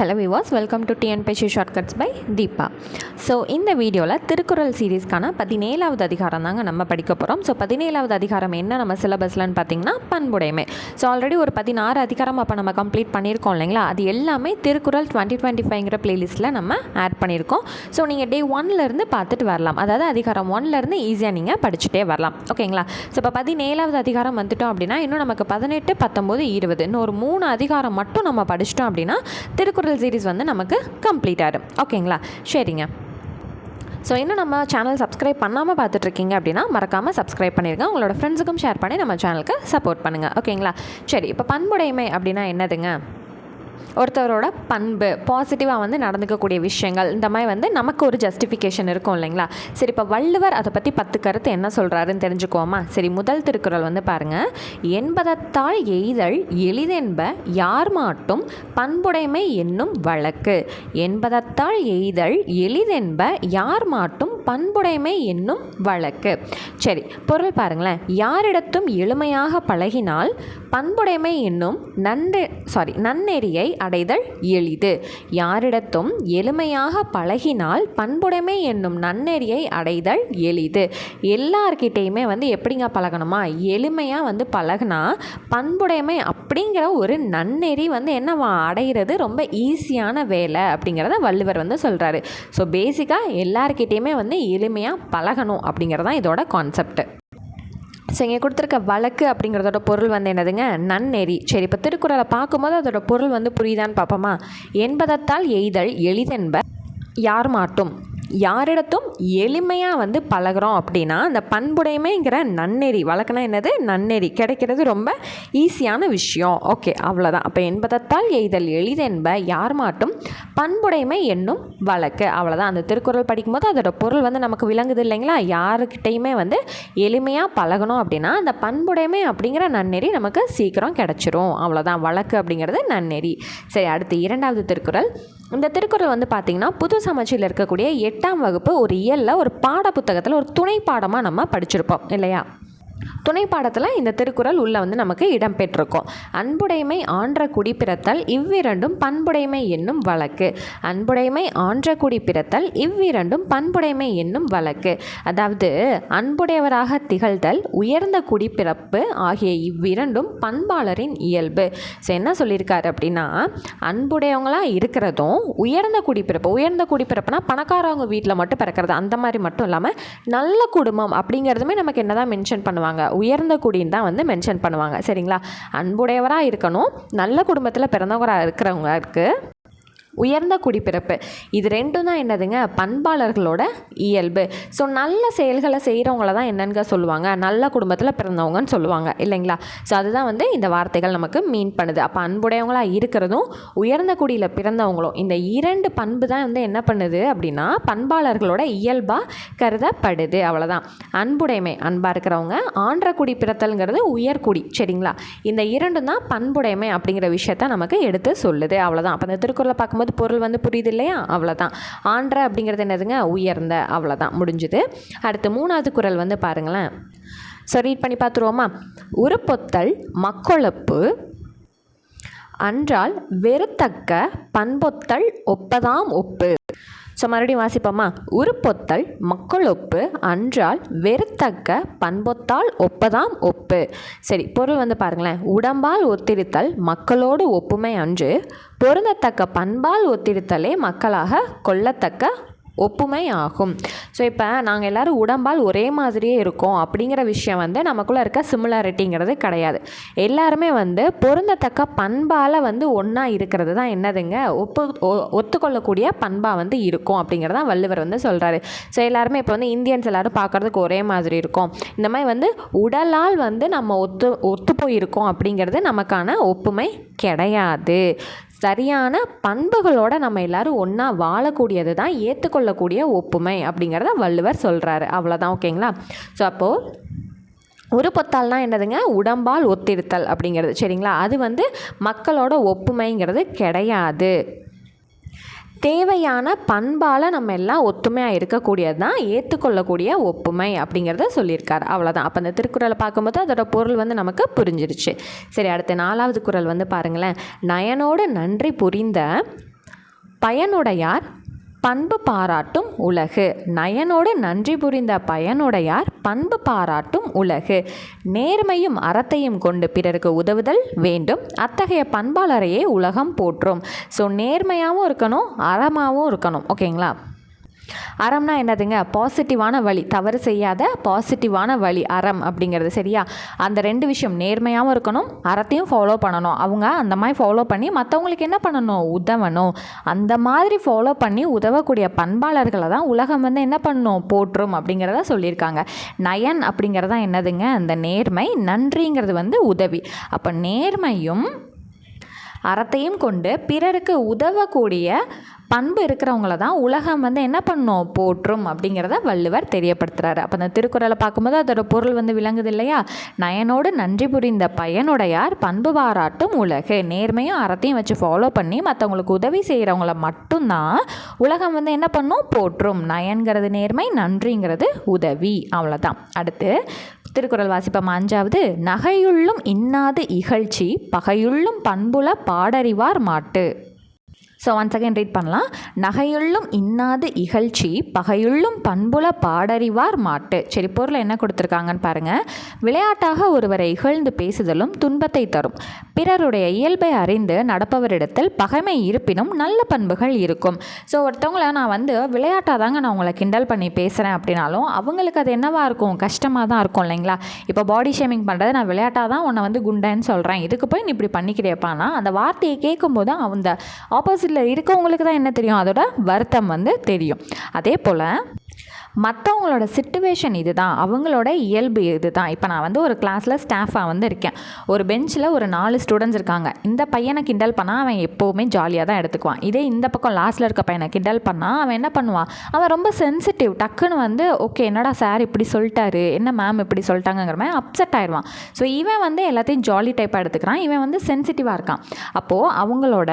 Hello Vilas welcome to TNPSC shortcuts by Deepa so இந்த வீடியோவில் திருக்குறள் சீரீஸ்க்கான பதினேழாவது அதிகாரம் தாங்க நம்ம படிக்க போகிறோம் ஸோ பதினேழாவது அதிகாரம் என்ன நம்ம சிலபஸ்லன்னு பார்த்தீங்கன்னா பண்புடைமை. ஸோ ஆல்ரெடி ஒரு பதினாறு அதிகாரம் அப்போ நம்ம கம்ப்ளீட் பண்ணியிருக்கோம் இல்லைங்களா? அது எல்லாமே திருக்குறள் டுவெண்ட்டி டுவெண்ட்டி ஃபைவ்ங்கிற ப்ளேலிஸ்ட்டில் நம்ம ஆட் பண்ணியிருக்கோம். ஸோ நீங்கள் டே ஒன்லேருந்து பார்த்துட்டு வரலாம். அதாவது அதிகாரம் ஒன்லேருந்து ஈஸியாக நீங்கள் படிச்சுட்டே வரலாம். ஓகேங்களா ஸோ இப்போ பதினேழாவது அதிகாரம் வந்துட்டோம் அப்படின்னா இன்னும் நமக்கு பதினெட்டு பத்தொம்போது இருபது. இன்னும் ஒரு மூணு அதிகாரம் மட்டும் நம்ம படிச்சிட்டோம் அப்படின்னா திருக்குறள் சீரிஸ் வந்து நமக்கு கம்ப்ளீட் ஆகிடும் ஓகேங்களா சரிங்க. ஸோ இன்னும் நம்ம சேனல் சப்ஸ்கிரைப் பண்ணாமல் பார்த்துட்ருக்கீங்க அப்படின்னா மறக்காமல் சப்ஸ்கிரைப் பண்ணிடுங்க உங்களோட ஃப்ரெண்ட்ஸுக்கும் ஷேர் பண்ணி நம்ம சேனலுக்கு சப்போர்ட் பண்ணுங்கள் ஓகேங்களா சரி இப்போ பண்புடைமை அப்படின்னா என்னதுங்க? ஒருத்தவரோட பண்பு பாசிட்டிவாக வந்து நடந்துக்கக்கூடிய விஷயங்கள் இந்த மாதிரி வந்து நமக்கு ஒரு ஜஸ்டிஃபிகேஷன் இருக்கும் இல்லைங்களா? சரி இப்போ வள்ளுவர் அதை பற்றி பத்து கருத்து என்ன சொல்கிறாருன்னு தெரிஞ்சுக்குவோமா? சரி முதல் திருக்குறள் வந்து பாருங்கள் என்பதத்தால் எய்தல் எளிதென்ப யார் மாட்டும் பண்புடைமை என்னும் வழக்கு. என்பதத்தால் எய்தல் எளிதென்ப யார் மாட்டும் பண்புடைமை என்னும் வழக்கு. சரி பொருள் பாருங்களேன். யாரிடத்தும் எளிமையாக பழகினால் பண்புடைமை என்னும் நன்று சாரி நன்னெறியை அடைதல் எளிது. யாரிடத்தும் எளிமையாக பழகினால் பண்புடைமை என்னும் நன்னெறியை அடைதல் எளிது. எல்லார்கிட்டேயுமே வந்து எப்படிங்க பழகணுமா? எளிமையாக வந்து பழகுனா பண்புடைமை அப்படிங்கிற ஒரு நன்னெறி வந்து என்னவா அடைகிறது ரொம்ப ஈஸியான வேலை அப்படிங்கிறத வள்ளுவர் வந்து சொல்கிறாரு ஸோ பேசிக்காக எல்லார்கிட்டேயுமே வந்து எளிமையாக பழகணும் அப்படிங்கிறதான் இதோட கான்செப்ட் ஸோ இங்கே கொடுத்துருக்க வழக்கு அப்படிங்கிறதோட பொருள் வந்து என்னதுங்க? நன்னெறி. சரி இப்போ திருக்குறளை பார்க்கும்போது அதோட பொருள் வந்து புரியுதான்னு பார்ப்போமா? என்பதத்தால் எய்தல் எளிதென்ப யார் மாட்டும். யாரிடத்தும் எளிமையாக வந்து பழகுறோம் அப்படின்னா அந்த பண்புடைமைங்கிற நன்னெறி வழக்குனா என்னது? நன்னெறி. கிடைக்கிறது ரொம்ப ஈஸியான விஷயம். ஓகே அவ்வளோதான் அப்போ என்பதத்தால் எய்தல் எளிதென்ப யார் மாட்டும் பண்புடைமை என்னும் வழக்கு. அவ்வளோதான் அந்த திருக்குறள் படிக்கும்போது அதோட பொருள் வந்து நமக்கு விளங்குது இல்லைங்களா? யாருக்கிட்டையுமே வந்து எளிமையாக பழகணும் அப்படின்னா அந்த பண்புடைமை அப்படிங்கிற நன்னெறி நமக்கு சீக்கிரம் கிடச்சிரும். அவ்வளோதான் வழக்கு அப்படிங்கிறது நன்னெறி. சரி அடுத்து இரண்டாவது திருக்குறள். இந்த திருக்குறள் வந்து பார்த்திங்கன்னா புது சமச்சியில் இருக்கக்கூடிய எட்டாம் வகுப்பு ஒரு இயலில் ஒரு பாட புத்தகத்தில் ஒரு துணை பாடமாக நம்ம படிச்சிருப்போம் இல்லையா? துணை பாடத்தில் இந்த திருக்குறள் உள்ளே வந்து நமக்கு இடம்பெற்றிருக்கும். அன்புடைமை ஆன்ற குடி பிறத்தல் இவ்விரண்டும் பண்புடைமை என்னும் வழக்கு. அன்புடைமை ஆன்ற குடி பிறத்தல் இவ்விரண்டும் பண்புடைமை என்னும் வழக்கு. அதாவது அன்புடையவராக திகழ்தல் உயர்ந்த குடிப்பிறப்பு ஆகிய இவ்விரண்டும் பண்பாளரின் இயல்பு. ஸோ என்ன சொல்லியிருக்காரு அப்படின்னா அன்புடையவங்களாக இருக்கிறதும் உயர்ந்த குடிப்பிறப்பு உயர்ந்த குடிப்பிறப்புனா பணக்காரவங்க வீட்டில் மட்டும் பிறக்கிறது அந்த மாதிரி மட்டும் இல்லாமல் நல்ல குடும்பம் அப்படிங்கிறதுமே நமக்கு என்ன தான் மென்ஷன் பண்ணுவாங்க உயர்ந்த குடின்னு தான் வந்து மென்ஷன் பண்ணுவாங்க. சரிங்களா? அன்புடையவராக இருக்கணும். நல்ல குடும்பத்தில் பிறந்தவங்களாக இருக்கிறவங்களுக்கு உயர்ந்த குடிப்பிறப்பு. இது ரெண்டும் தான் என்னதுங்க? பண்பாளர்களோட இயல்பு. ஸோ நல்ல செயல்களை செய்கிறவங்கள தான் என்னங்க சொல்லுவாங்க? நல்ல குடும்பத்தில் பிறந்தவங்கன்னு சொல்லுவாங்க. இல்லைங்களா? ஸோ அதுதான் வந்து இந்த வார்த்தைகள் நமக்கு மீன் பண்ணுது. அப்போ அன்புடையவங்களாக இருக்கிறதும் உயர்ந்த குடியில் பிறந்தவங்களும் இந்த இரண்டு பண்பு தான் வந்து என்ன பண்ணுது அப்படின்னா பண்பாளர்களோட இயல்பாக கருதப்படுது. அவ்வளோதான் அன்புடைமை அன்பாக இருக்கிறவங்க ஆன்ற குடி பிறத்தல்ங்கிறது உயர்குடி சரிங்களா? இந்த இரண்டும் தான் பண்புடைமை அப்படிங்கிற விஷயத்த நமக்கு எடுத்து சொல்லுது. அவ்வளோதான் அப்போ இந்த திருக்குறளை பார்க்கும்போது அது பொருள் வந்து புரியுது இல்லையா அவ்வளோதான் ஆன்ற அப்படிங்கிறது என்னதுங்க? உயர்ந்த. அவ்வளோதான் முடிஞ்சுது. அடுத்து மூணாவது குரல் வந்து பாருங்களேன். ஸோ ரீட் பண்ணி பார்த்துருவோமா? உருப்பொத்தல் மக்கொழப்பு அன்றால் வெறுத்தக்க பண்பொத்தல் ஒப்பதாம் ஒப்பு. ஸோ மறுபடியும் வாசிப்போமா? உருப்பொத்தல் மக்களொப்பு அன்றால் வெறுத்தக்க பண்பொத்தால் ஒப்பதாம் ஒப்பு. சரி பொருள் வந்து பாருங்களேன். உடம்பால் ஒத்திருத்தல் மக்களோடு ஒப்புமை அன்று பொருந்தத்தக்க பண்பால் ஒத்திருத்தலே மக்களாக கொள்ளத்தக்க ஒப்புமை ஆகும் ஸோ இப்போ நாங்கள் எல்லோரும் உடம்பால் ஒரே மாதிரியே இருக்கோம் அப்படிங்கிற விஷயம் வந்து நமக்குள்ளே இருக்க சிமிலாரிட்டிங்கிறது கிடையாது. எல்லாருமே வந்து பொருந்தத்தக்க பண்பால் வந்து ஒன்றா இருக்கிறது தான் என்னதுங்க? ஒப்பு ஒத்துக்கொள்ளக்கூடிய பண்பாக வந்து இருக்கும் அப்படிங்கிறதான் வள்ளுவர் வந்து சொல்கிறாரு ஸோ எல்லாருமே இப்போ வந்து இந்தியன்ஸ் எல்லோரும் பார்க்குறதுக்கு ஒரே மாதிரி இருக்கும். இந்த மாதிரி வந்து உடலால் வந்து நம்ம ஒத்து ஒத்து போயிருக்கோம் அப்படிங்கிறது நமக்கான ஒப்புமை கிடையாது. சரியான பண்புகளோட நம்ம எல்லாரும் ஒன்றா வாழக்கூடியது தான் ஏற்றுக்கொள்ளக்கூடிய ஒப்புமை அப்படிங்கிறத வள்ளுவர் சொல்கிறாரு அவ்வளோதான் ஓகேங்களா ஸோ அப்போது ஒரு பொத்தால்னால் என்னதுங்க? உடம்பால் ஒத்திருத்தல் அப்படிங்கிறது. சரிங்களா? அது வந்து மக்களோட ஒப்புமைங்கிறது கிடையாது. தேவையான பண்பால் நம்ம எல்லாம் ஒத்துமையாக இருக்கக்கூடியது தான் ஏற்றுக்கொள்ளக்கூடிய ஒப்புமை அப்படிங்கிறத சொல்லியிருக்காரு. அவ்வளோதான் அப்போ அந்த திருக்குறளை பார்க்கும்போது அதோட பொருள் வந்து நமக்கு புரிஞ்சிருச்சு. சரி அடுத்த நாலாவது குரல் வந்து பாருங்களேன். நயனோடு நன்றி புரிந்த பயனுடையார் பண்பு பாராட்டும் உலகு. நயனோடு நன்றி புரிந்த பயனுடையார் பண்பு பாராட்டும் உலகு. நேர்மையும் அறத்தையும் கொண்டு பிறருக்கு உதவுதல் வேண்டும். அத்தகைய பண்பாளரையே உலகம் போற்றும். ஸோ நேர்மையாகவும் இருக்கணும் அறமாகவும் இருக்கணும். ஓகேங்களா அறம்னா என்னதுங்க? பாசிட்டிவான வழி. தவறு செய்யாத பாசிட்டிவான வழி அறம் அப்படிங்கிறது. சரியா? அந்த ரெண்டு விஷயம் நேர்மையாகவும் இருக்கணும் அறத்தையும் ஃபாலோ பண்ணணும். அவங்க அந்த மாதிரி ஃபாலோ பண்ணி மற்றவங்களுக்கு என்ன பண்ணணும்? உதவணும். அந்த மாதிரி ஃபாலோ பண்ணி உதவக்கூடிய பண்பாளர்களை தான் உலகம் வந்து என்ன பண்ணணும் போற்றும் அப்படிங்கிறத சொல்லியிருக்காங்க. நயன் அப்படிங்கிறது தான் என்னதுங்க? அந்த நேர்மை நன்றிங்கிறது வந்து உதவி. அப்போ நேர்மையும் அறத்தையும் கொண்டு பிறருக்கு உதவக்கூடிய பண்பு இருக்கிறவங்கள தான் உலகம் வந்து என்ன பண்ணும்? போற்றும் அப்படிங்கிறத வள்ளுவர் தெரியப்படுத்துகிறாரு அப்போ அந்த திருக்குறளை பார்க்கும்போது அதோட பொருள் வந்து விளங்குது இல்லையா? நயனோடு நன்றி புரிந்த பயனுடையார் பண்பு பாராட்டும் உலகு. நேர்மையும் அறத்தையும் வச்சு ஃபாலோ பண்ணி மற்றவங்களுக்கு உதவி செய்கிறவங்கள மட்டும்தான் உலகம் வந்து என்ன பண்ணும்? போற்றும். நயன்கிறது நேர்மை நன்றிங்கிறது உதவி. அவ்வளோதான் அடுத்து திருக்குறள் வாசிப்பம் அஞ்சாவது. நகையுள்ளும் இன்னாது இகழ்ச்சி பகையுள்ளும் பண்புல பாடறிவார் மாட்டு. ஸோ ஒன்ஸ் அகைன் ரீட் பண்ணலாம். நகையுள்ளும் இன்னாது இகழ்ச்சி பகையுள்ளும் பண்புல பாடறிவார் மாட்டு. சரி பொருள் என்ன கொடுத்துருக்காங்கன்னு பாருங்கள் விளையாட்டாக ஒருவரை இகழ்ந்து பேசுதலும் துன்பத்தை தரும். பிறருடைய இயல்பை அறிந்து நடப்பவரிடத்தில் பகைமை இருப்பினும் நல்ல பண்புகள் இருக்கும். ஸோ ஒருத்தவங்கள நான் வந்து விளையாட்டாக தாங்க நான் உங்களை கிண்டல் பண்ணி பேசுகிறேன் அப்படின்னாலும் அவங்களுக்கு அது என்னவாக இருக்கும்? கஷ்டமாக தான் இருக்கும் இல்லைங்களா? இப்போ பாடி ஷேமிங் பண்ணுறது நான் விளையாட்டாக தான் உன்னை வந்து குண்டன்னு சொல்கிறேன் இதுக்கு போய் நீ இப்படி பண்ணிக்கிறியப்பானா அந்த வார்த்தையை கேட்கும்போது அந்த ஆப்போசிட் ஆப்போசிட்டில் இருக்கவங்களுக்கு தான் என்ன தெரியும்? அதோட வருத்தம் வந்து தெரியும். அதே போல் மற்றவங்களோட சுச்சுவேஷன் இது தான் அவங்களோட இயல்பு இது தான் இப்போ நான் வந்து ஒரு கிளாஸில் ஸ்டாஃபாக வந்து இருக்கேன். ஒரு பெஞ்சில் ஒரு நாலு ஸ்டூடெண்ட்ஸ் இருக்காங்க. இந்த பையனை கிண்டல் பண்ணால் அவன் எப்போவுமே ஜாலியாக தான் எடுத்துக்குவான். இதே இந்த பக்கம் லாஸ்ட்டில் இருக்க பையனை கிண்டல் பண்ணால் அவன் என்ன பண்ணுவான்? அவன் ரொம்ப சென்சிட்டிவ் டக்குன்னு வந்து ஓகே என்னடா சார் இப்படி சொல்லிட்டாரு? என்ன மேம் இப்படி சொல்லிட்டாங்கிற மாதிரி அப்செட் ஆயிடுவான். ஸோ இவன் வந்து எல்லாத்தையும் ஜாலி டைப்பாக எடுத்துக்கிறான். இவன் வந்து சென்சிட்டிவாக இருக்கான். அப்போது அவங்களோட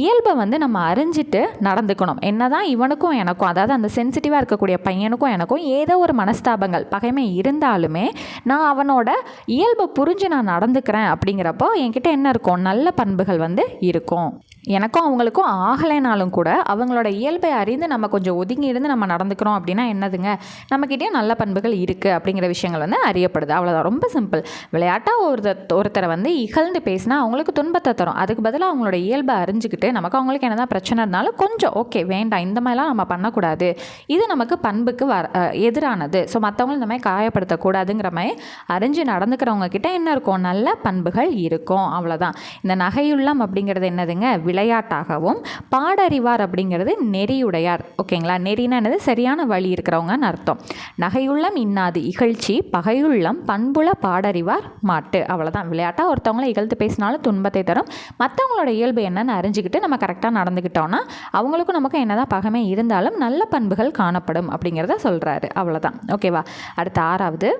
இயல்பை வந்து நம்ம அறிஞ்சிட்டு நடந்துக்கணும். என்ன தான் இவனுக்கும் எனக்கும் அதாவது அந்த சென்சிட்டிவாக இருக்கக்கூடிய பையனுக்கும் அவனுக்கும் எனக்கும் ஏதோ ஒரு மனஸ்தாபங்கள் பகைமை இருந்தாலுமே நான் அவனோட இயல்பை புரிஞ்சு நான் நடந்துக்கிறேன் அப்படிங்கிறப்போ என்கிட்ட என்ன இருக்கும்? நல்ல பண்புகள் வந்து இருக்கும். எனக்கும் அவங்களுக்கும் ஆகலைனாலும் கூட அவங்களோட இயல்பை அறிந்து நம்ம கொஞ்சம் ஒதுங்கி இருந்து நம்ம நடந்துக்கிறோம் அப்படின்னா என்னதுங்க? நம்மக்கிட்டே நல்ல பண்புகள் இருக்குது அப்படிங்கிற விஷயங்கள் வந்து அறியப்படுது. அவ்வளோதான் ரொம்ப சிம்பிள் விளையாட்டாக ஒருத்தர் ஒருத்தரை வந்து இகழ்ந்து பேசினா அவங்களுக்கு துன்பத்தை தரும். அதுக்கு பதிலாக அவங்களோட இயல்பை அறிஞ்சிக்கிட்டு நமக்கு அவங்களுக்கு என்ன தான் பிரச்சனை இருந்தாலும் கொஞ்சம் ஓகே வேண்டாம். இந்த மாதிரிலாம் நம்ம பண்ணக்கூடாது. இது நமக்கு பண்பு. பண்புக்கு வர எதிரானது. ஸோ மற்றவங்களும் இந்த மாதிரி காயப்படுத்தக்கூடாதுங்கிற மாதிரி அறிஞ்சு நடந்துக்கிறவங்க கிட்ட என்ன இருக்கும்? நல்ல பண்புகள் இருக்கும். அவ்வளோதான் இந்த நகையுள்ளம் அப்படிங்கிறது என்னதுங்க? விளையாட்டாகவும் பாடறிவார் அப்படிங்கிறது நெறியுடையார். ஓகேங்களா? நெறினா என்னது? சரியான வழி இருக்கிறவங்கன்னு அர்த்தம். நகையுள்ளம் இன்னாது இகழ்ச்சி பகையுள்ளம் பண்புல பாடறிவார் மாட்டு. அவ்வளோதான் விளையாட்டாக ஒருத்தவங்களை இகழ்த்து பேசினாலும் துன்பத்தை தரும். மற்றவங்களோட இயல்பு என்னன்னு அறிஞ்சிக்கிட்டு நம்ம கரெக்டாக நடந்துக்கிட்டோன்னா அவங்களுக்கும் நமக்கு என்னதான் பகமே இருந்தாலும் நல்ல பண்புகள் காணப்படும் அப்படிங்கிறது சொல்கிறாரு அவ்வளோதான் ஓகேவா அடுத்து ஆறாவது.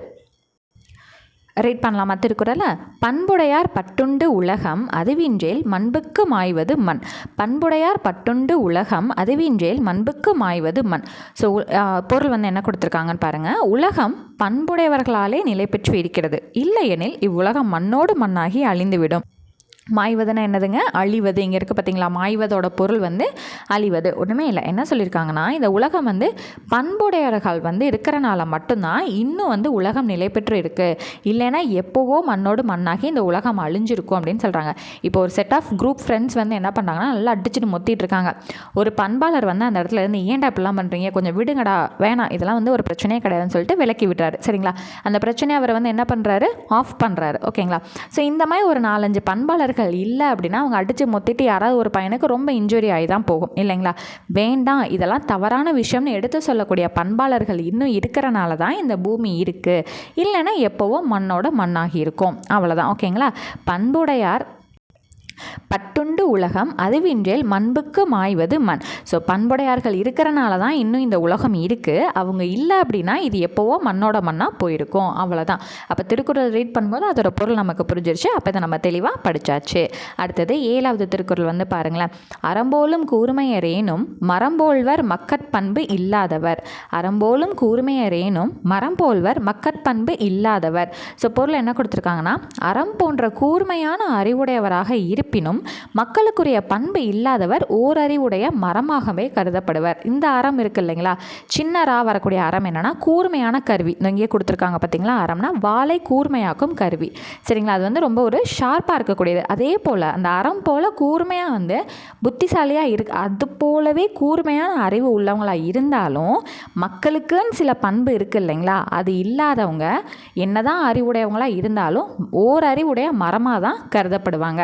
ரீட் பண்ணலாமா திருக்குறளை? பண்புடையார் பட்டுண்டு உலகம் அதுவின்றேல் மண்புக்கு மாய்வது மண். பண்புடையார் பட்டுண்டு உலகம் அதுவின்றேல் மண்புக்கு மாய்வது மண். ஸோ பொருள் வந்து என்ன கொடுத்துருக்காங்கன்னு பாருங்கள் உலகம் பண்புடையவர்களாலே நிலை பெற்று இருக்கிறது. இல்லையெனில் இவ்வுலகம் மண்ணோடு மண்ணாகி அழிந்துவிடும். மாய்வதுன்னா என்னதுங்க? அழிவது. இங்கே இருக்குது பார்த்தீங்களா மாய்வதோட பொருள் வந்து அழிவது. ஒன்றுமே இல்லை. என்ன சொல்லியிருக்காங்கன்னா இந்த உலகம் வந்து பண்புடையவர்கள் வந்து இருக்கிறனால மட்டும்தான் இன்னும் வந்து உலகம் நிலை பெற்று இருக்குது இல்லைன்னா எப்போவோ மண்ணோடு மண்ணாகி இந்த உலகம் அழிஞ்சிருக்கும் அப்படின்னு சொல்கிறாங்க இப்போ ஒரு செட் ஆஃப் குரூப் ஃப்ரெண்ட்ஸ் வந்து என்ன பண்ணுறாங்கன்னா நல்லா அடிச்சுட்டு மொத்திட்டு இருக்காங்க. ஒரு பண்பாளர் வந்து அந்த இடத்துல இருந்து ஏன்டா இப்படிலாம் பண்ணுறீங்க கொஞ்சம் விடுங்கடா. வேணாம். இதெல்லாம் வந்து ஒரு பிரச்சனையே கிடையாதுன்னு சொல்லிட்டு விலக்கி விட்டுறாரு. சரிங்களா? அந்த பிரச்சனையை அவர் வந்து என்ன பண்ணுறாரு ஆஃப் பண்ணுறாரு ஓகேங்களா? ஸோ இந்த மாதிரி ஒரு நாலஞ்சு பண்பாளர்கள் நண்பர்கள் இல்லை அப்படின்னா அவங்க அடித்து மொத்திட்டு யாராவது ஒரு பையனுக்கு ரொம்ப இன்ஜுரி ஆகி தான் போகும். இல்லைங்களா? வேண்டாம். இதெல்லாம் தவறான விஷயம்னு எடுத்து சொல்லக்கூடிய பண்பாளர்கள் இன்னும் இருக்கிறனால தான் இந்த பூமி இருக்குது இல்லைன்னா எப்போவோ மண்ணோட மண்ணாகி இருக்கும். அவ்வளோதான் ஓகேங்களா? பண்புடையார் பட்டுண்டு உலகம் அதுவின்றேல் மண்புக்கு மாய்வது மண். ஸோ பண்புடையார்கள் இருக்கிறனால தான் இன்னும் இந்த உலகம் இருக்குது அவங்க இல்லை அப்படின்னா இது எப்போவோ மண்ணோட மண்ணாக போயிருக்கும். அவ்வளோதான் அப்போ திருக்குறள் ரீட் பண்ணும்போது அதோட பொருள் நமக்கு புரிஞ்சிருச்சு. அப்போ இதை நம்ம தெளிவாக படித்தாச்சு அடுத்தது ஏழாவது திருக்குறள் வந்து பாருங்களேன். அறம்போலும் கூர்மையரேனும் மரம்போல்வர் மக்கட்பண்பு இல்லாதவர். அறம்போலும் கூர்மையரேனும் மரம்போல்வர் மக்கட்பண்பு இல்லாதவர். ஸோ பொருள் என்ன கொடுத்துருக்காங்கன்னா அறம் போன்ற கூர்மையான அறிவுடையவராக இருப்ப இருப்பினும் மக்களுக்குரிய பண்பு இல்லாதவர் ஓரறிவுடைய மரமாகவே கருதப்படுவர். இந்த அறம் இருக்கு இல்லைங்களா? சின்ன ரா வரக்கூடிய அறம் என்னென்னா கூர்மையான கருவி. இங்கே இங்கேயே கொடுத்துருக்காங்க பார்த்தீங்களா அறம்னா வாளை கூர்மையாக்கும் கருவி. சரிங்களா? அது வந்து ரொம்ப ஒரு ஷார்ப்பாக இருக்கக்கூடியது. அதே போல் அந்த அறம் போல் கூர்மையாக வந்து புத்திசாலியாக இருக்கு. அது போலவே கூர்மையான அறிவு உள்ளவங்களாக இருந்தாலும் மக்களுக்குன்னு சில பண்பு இருக்குது இல்லைங்களா? அது இல்லாதவங்க என்னதான் அறிவுடையவங்களாக இருந்தாலும் ஓரறிவுடைய மரமாக தான் கருதப்படுவாங்க.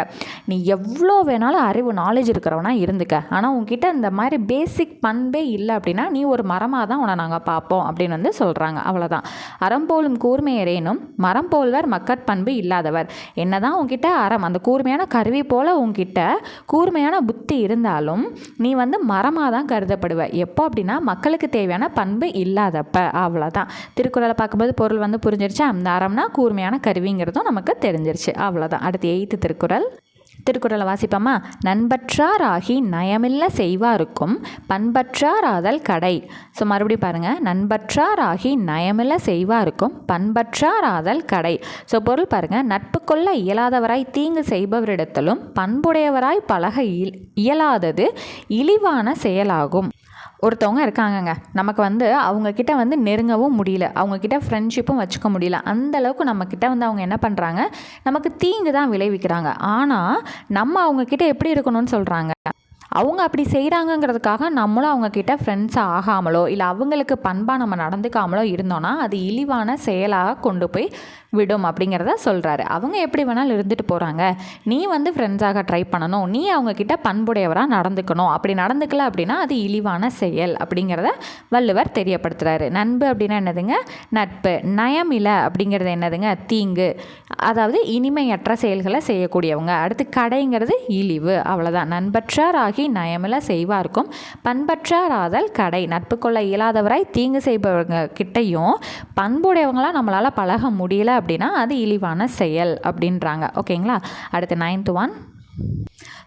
நீ எவ்வளோ வேணாலும் அறிவு நாலேஜ் இருக்கிறவனா இருந்துக்க. ஆனால் உங்ககிட்ட இந்த மாதிரி பேசிக் பண்பே இல்லை அப்படின்னா நீ ஒரு மரமாக தான் உன்னை நாங்கள் பார்ப்போம் அப்படின்னு வந்து சொல்கிறாங்க அவ்வளோதான் அறம் போலும் கூர்மையரேனும் மரம் போல்வர் மக்கட்பண்பு இல்லாதவர். என்னதான் உங்ககிட்ட அறம் அந்த கூர்மையான கருவி போல் உங்ககிட்ட கூர்மையான புத்தி இருந்தாலும் நீ வந்து மரமாக தான் கருதப்படுவ. எப்போ அப்படின்னா மக்களுக்கு தேவையான பண்பு இல்லாதப்ப. அவ்வளோதான் திருக்குறளை பார்க்கும்போது பொருள் வந்து புரிஞ்சிருச்சு? அந்த அறம்னா கூர்மையான கருவிங்கிறதும் நமக்கு தெரிஞ்சிருச்சு. அவ்வளோதான் அடுத்து எயித்து திருக்குறள். திருக்குறளை வாசிப்போமா? நண்பற்றாராகி நயமில்ல செய்வாருக்கும் பண்பற்றாராதல் கடை. ஸோ மறுபடியும் பாருங்கள் நண்பற்றாராகி நயமில்ல செய்வாருக்கும் பண்பற்றாராதல் கடை. ஸோ பொருள் பாருங்கள் நட்பு கொள்ள இயலாதவராய் தீங்கு செய்பவரிடத்திலும் பண்புடையவராய் பழக இயலாதது இழிவான செயலாகும். ஒருத்தவங்க இருக்காங்கங்க. நமக்கு வந்து அவங்கக்கிட்ட வந்து நெருங்கவும் முடியல. அவங்கக்கிட்ட ஃப்ரெண்ட்ஷிப்பும் வச்சுக்க முடியல. அந்தளவுக்கு நம்மக்கிட்ட வந்து அவங்க என்ன பண்ணுறாங்க நமக்கு தீங்கு தான் விளைவிக்கிறாங்க. ஆனால் நம்ம அவங்கக்கிட்ட எப்படி இருக்கணும்னு சொல்கிறாங்க அவங்க அப்படி செய்கிறாங்கங்கிறதுக்காக நம்மளும் அவங்கக்கிட்ட ஃப்ரெண்ட்ஸ் ஆகாமலோ இல்லை அவங்களுக்கு பண்பாக நம்ம நடந்துக்காமலோ இருந்தோன்னா அது இழிவான செயலாக கொண்டு போய் விடும் அப்படிங்கிறத சொல்கிறாரு அவங்க எப்படி வேணாலும் இருந்துட்டு போகிறாங்க நீ வந்து ஃப்ரெண்ட்ஸாக ட்ரை பண்ணணும். நீ அவங்கக்கிட்ட பண்புடையவராக நடந்துக்கணும். அப்படி நடந்துக்கல அப்படின்னா அது இழிவான செயல் அப்படிங்கிறத வள்ளுவர் தெரியப்படுத்துகிறாரு நண்பு அப்படின்னா என்னதுங்க? நட்பு. நயமில அப்படிங்கிறது என்னதுங்க? தீங்கு. அதாவது இனிமையற்ற செயல்களை செய்யக்கூடியவங்க. அடுத்து கடைங்கிறது இழிவு. அவ்வளோதான் நண்பற்றாராகி நயமில செய்வார்க்கும். பண்பற்றாராதல் கடை. நட்பு கொள்ள இயலாதவராய் தீங்கு செய்பவங்க கிட்டையும் பண்புடையவங்களாம் நம்மளால் பழக முடியல அப்படின்னா அது இழிவான செயல் அப்படின்றாங்க. ஓகேங்களா? அடுத்து நைன்த் ஒன்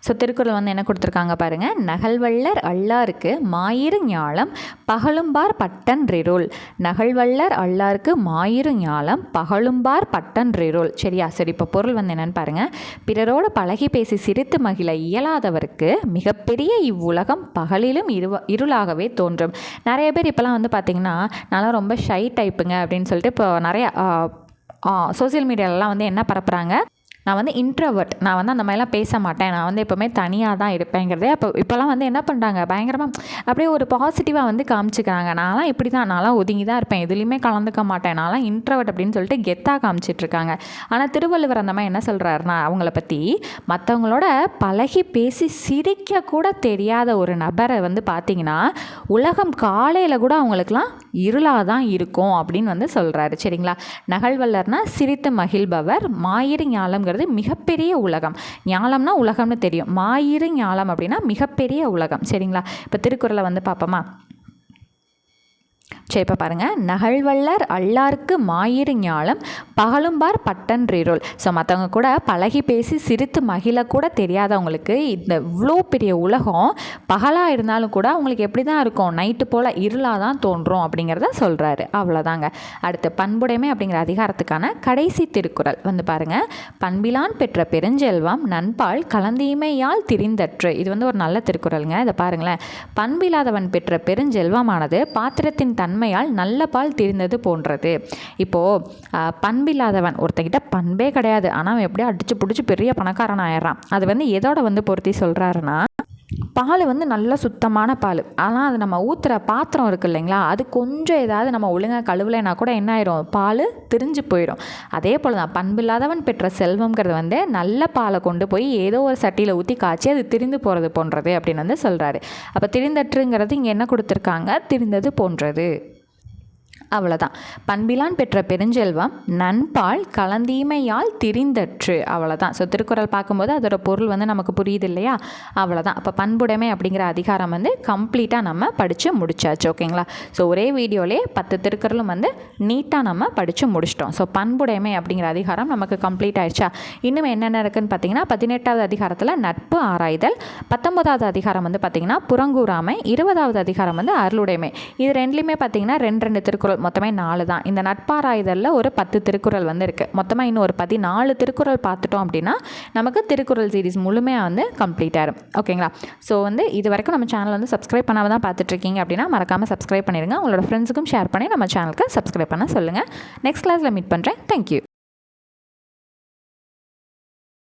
ஸோ திருக்குறள் வந்து என்ன கொடுத்துருக்காங்க பாருங்கள் நகல்வள்ளர் அல்லாருக்கு மாயிரு ஞாலம் பகலும்பார் பட்டன்றிருள். நகல்வள்ளர் அல்லாருக்கு மாயிரு ஞாலம் பகலும்பார் பட்டன்றிருள். சரியா? சரி இப்போ பொருள் வந்து என்னென்னு பாருங்கள் பிறரோடு பழகி பேசி சிரித்து மகிழ இயலாதவருக்கு மிகப்பெரிய இவ்வுலகம் பகலிலும் இருவ இருளாகவே தோன்றும். நிறைய பேர் இப்போலாம் வந்து பார்த்திங்கன்னா நல்லா ரொம்ப ஷை டைப்புங்க அப்படின்னு சொல்லிட்டு இப்போ நிறையா சோசியல் மீடியாலலாம் வந்து என்ன பரப்புகிறாங்க நான் வந்து இன்ட்ரவர்ட் நான் வந்து அந்த மாதிரிலாம் பேச மாட்டேன் நான் வந்து எப்போவுமே தனியாக தான் இருப்பேங்கிறதே அப்போ இப்போலாம் வந்து என்ன பண்ணுறாங்க பயங்கரமாக அப்படியே ஒரு பாசிட்டிவாக வந்து காமிச்சிக்கிறாங்க. நான்லாம் இப்படி தான் நான்லாம் ஒதுங்கி தான் இருப்பேன். எதுலேயுமே கலந்துக்க மாட்டேன். நான்லாம் இன்ட்ரவர்ட் அப்படின்னு சொல்லிட்டு கெத்தாக காமிச்சிட்ருக்காங்க. ஆனால் திருவள்ளுவர் அந்த மாதிரி என்ன சொல்கிறாருன்னா அவங்கள பற்றி மற்றவங்களோட பழகி பேசி சிரிக்க கூட தெரியாத ஒரு நபரை வந்து பார்த்தீங்கன்னா உலகம் காலையில் கூட அவங்களுக்குலாம் இருளாக தான் இருக்கும் அப்படின்னு வந்து சொல்கிறாரு சரிங்களா? நகழ்வல்லர்னா சிரித்து மகிழ்பவர் மாயிரி ஞாலம்ங்கிறது மிகப்பெரிய உலகம். ஞாலம்னா உலகம்னு தெரியும். மாயிரு ஞாலம் அப்படின்னா மிகப்பெரிய உலகம். சரிங்களா? இப்போ திருக்குறளை வந்து பார்ப்போமா? சரி இப்போ பாருங்கள் நகழ்வல்லர் அல்லாருக்கு மாயிறு ஞாலம் பகலும்பார் பட்டன்றிருள். ஸோ மற்றவங்க கூட பழகி பேசி சிரித்து மகிழ கூட தெரியாதவங்களுக்கு இந்த இவ்வளோ பெரிய உலகம் பகலாக இருந்தாலும் கூட அவங்களுக்கு எப்படி தான் இருக்கும்? நைட்டு போல் இருளாக தான் தோன்றும் அப்படிங்கிறத சொல்கிறாரு அவ்வளோதாங்க அடுத்து பண்புடைமை அப்படிங்கிற அதிகாரத்துக்கான கடைசி திருக்குறள். வந்து பாருங்கள் பண்பிலான் பெற்ற பெருஞ்செல்வம் நண்பால் கலந்தீமையால் திரிந்தற்று. இது வந்து ஒரு நல்ல திருக்குறளுங்க. இதை பாருங்களேன். பண்பில்லாதவன் பெற்ற பெருஞ்செல்வமானது பாத்திரத்தின் தன்மையால் நல்ல பால் திரிந்தது போன்றது. இப்போது பண்பில்லாதவன் ஒருத்தங்கிட்ட பண்பே கிடையாது. ஆனால் அவன் எப்படியோ அடிச்சு பிடிச்சி பெரிய பணக்காரன் ஆயிடுறான் அது வந்து எதோட வந்து பொருத்தி சொல்கிறாருன்னா பால் வந்து நல்ல சுத்தமான பால். ஆனால் அது நம்ம ஊற்றுற பாத்திரம் இருக்குது இல்லைங்களா? அது கொஞ்சம் ஏதாவது நம்ம ஒழுங்காக கழுவலைனா கூட என்ன ஆயிரும்? பால் திரிஞ்சு போயிடும் அதே போல் தான் பண்பில்லாதவன் பெற்ற செல்வம்ங்கிறது வந்து நல்ல பாலை கொண்டு போய் ஏதோ ஒரு சட்டியில் ஊற்றி காய்ச்சி அது திரிந்து போகிறது போன்றது அப்படின்னு வந்து சொல்கிறாரு அப்போ திரிந்தற்றுங்கிறது இங்கே என்ன கொடுத்துருக்காங்க? திரிந்தது போன்றது. அவ்வளோதான் பண்பிலான் பெற்ற பெருஞ்செல்வம் நண்பால் கலந்தீமையால் திரிந்தற்று. அவ்வளோதான் ஸோ திருக்குறள் பார்க்கும்போது அதோட பொருள் வந்து நமக்கு புரியுது இல்லையா அவ்வளோதான் அப்போ பண்புடைமை அப்படிங்கிற அதிகாரம் வந்து கம்ப்ளீட்டாக நம்ம படித்து முடிச்சாச்சு. ஓகேங்களா? ஸோ ஒரே வீடியோலே பத்து திருக்குறளும் வந்து நீட்டாக நம்ம படித்து முடிச்சிட்டோம். ஸோ பண்புடைமை அப்படிங்கிற அதிகாரம் நமக்கு கம்ப்ளீட் ஆயிடுச்சா? இன்னும் என்னென்ன இருக்குன்னு பார்த்தீங்கன்னா பதினெட்டாவது அதிகாரத்தில் நட்பு ஆராய்தல் பத்தொன்பதாவது அதிகாரம் வந்து பார்த்திங்கன்னா புறங்கூறாமை இருபதாவது அதிகாரம் வந்து அருளுடைமை. இது ரெண்டுலேயுமே பார்த்தீங்கன்னா ரெண்டு ரெண்டு திருக்குறள் திருக்குறள் மொத்தமே நாலு தான். இந்த நட்பாராய்தலில் ஒரு பத்து திருக்குறள் வந்து இருக்குது மொத்தமாக இன்னும் ஒரு பதினாலு திருக்குறள் பார்த்துட்டோம் அப்படின்னா நமக்கு திருக்குறள் சீரிஸ் முழுமையாக வந்து கம்ப்ளீட் ஆயிரும். ஓகேங்களா ஸோ வந்து இது வரைக்கும் நம்ம சேனல் வந்து சப்ஸ்கிரைப் பண்ணாமல் தான் பார்த்துட்ருக்கீங்க அப்படின்னா மறக்காமல் சப்ஸ்கிரைப் பண்ணிடுங்க உங்களோட ஃப்ரெண்ட்ஸுக்கும் ஷேர் பண்ணி நம்ம சேனலுக்கு சப்ஸ்கிரைப் பண்ண சொல்லுங்கள் நெக்ஸ்ட் கிளாஸில் மீட் பண்ணுறேன் தேங்க்யூ